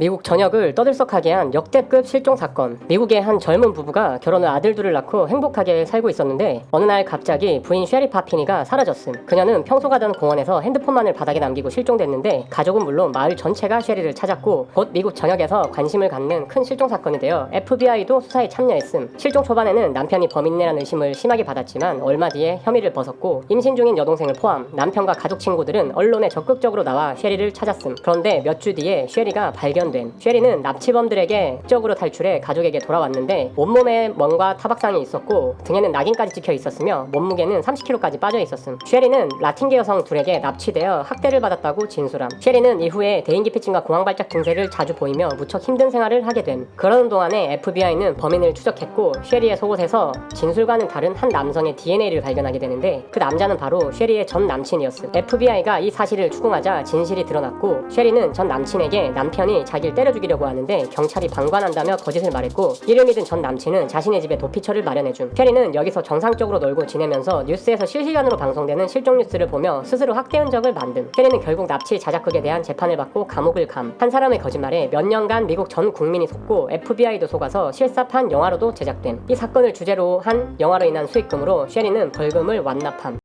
미국 전역을 떠들썩하게 한 역대급 실종 사건. 미국의 한 젊은 부부가 결혼 후 아들 둘을 낳고 행복하게 살고 있었는데 어느 날 갑자기 부인 쉐리 파피니가 사라졌음. 그녀는 평소 가던 공원에서 핸드폰만을 바닥에 남기고 실종됐는데 가족은 물론 마을 전체가 쉐리를 찾았고 곧 미국 전역에서 관심을 갖는 큰 실종 사건이 되어 FBI도 수사에 참여했음. 실종 초반에는 남편이 범인이라는 의심을 심하게 받았지만 얼마 뒤에 혐의를 벗었고 임신 중인 여동생을 포함 남편과 가족 친구들은 언론에 적극적으로 나와 쉐리를 찾았음. 그런데 몇 주 뒤에 쉐리가 발견 된 쉐리는 납치범들에게 적으로 탈출해 가족에게 돌아왔는데 온몸에 멍과 타박상이 있었고 등에는 낙인까지 찍혀 있었으며 몸무게는 30kg까지 빠져 있었음. 쉐리는 라틴계 여성 둘에게 납치되어 학대를 받았다고 진술함. 쉐리는 이후에 대인기 피증과 공황 발작 증세를 자주 보이며 무척 힘든 생활을 하게 됨. 그러는 동안에 FBI는 범인을 추적했고 쉐리의 속옷에서 진술과는 다른 한 남성의 DNA를 발견하게 되는데 그 남자는 바로 쉐리의 전 남친이었음. FBI가 이 사실을 추궁하자 진실이 드러났고 쉐리는 전 남친에게 남편이 자기 를 때려 죽이려고 하는데 경찰이 방관한다며 거짓을 말했고 믿은 전 남친은 자신의 집에 도피처를 마련해줌. 쉐리는 여기서 정상적으로 놀고 지내면서 뉴스에서 실시간으로 방송되는 실종 뉴스를 보며 스스로 학대 흔적을 만듦. 쉐리는 결국 납치 자작극에 대한 재판을 받고 감옥을 감. 한 사람의 거짓말에 몇 년간 미국 전 국민이 속고 FBI도 속아서 실사판 영화로도 제작됨. 이 사건을 주제로 한 영화로 인한 수익금으로 쉐리는 벌금을 완납함.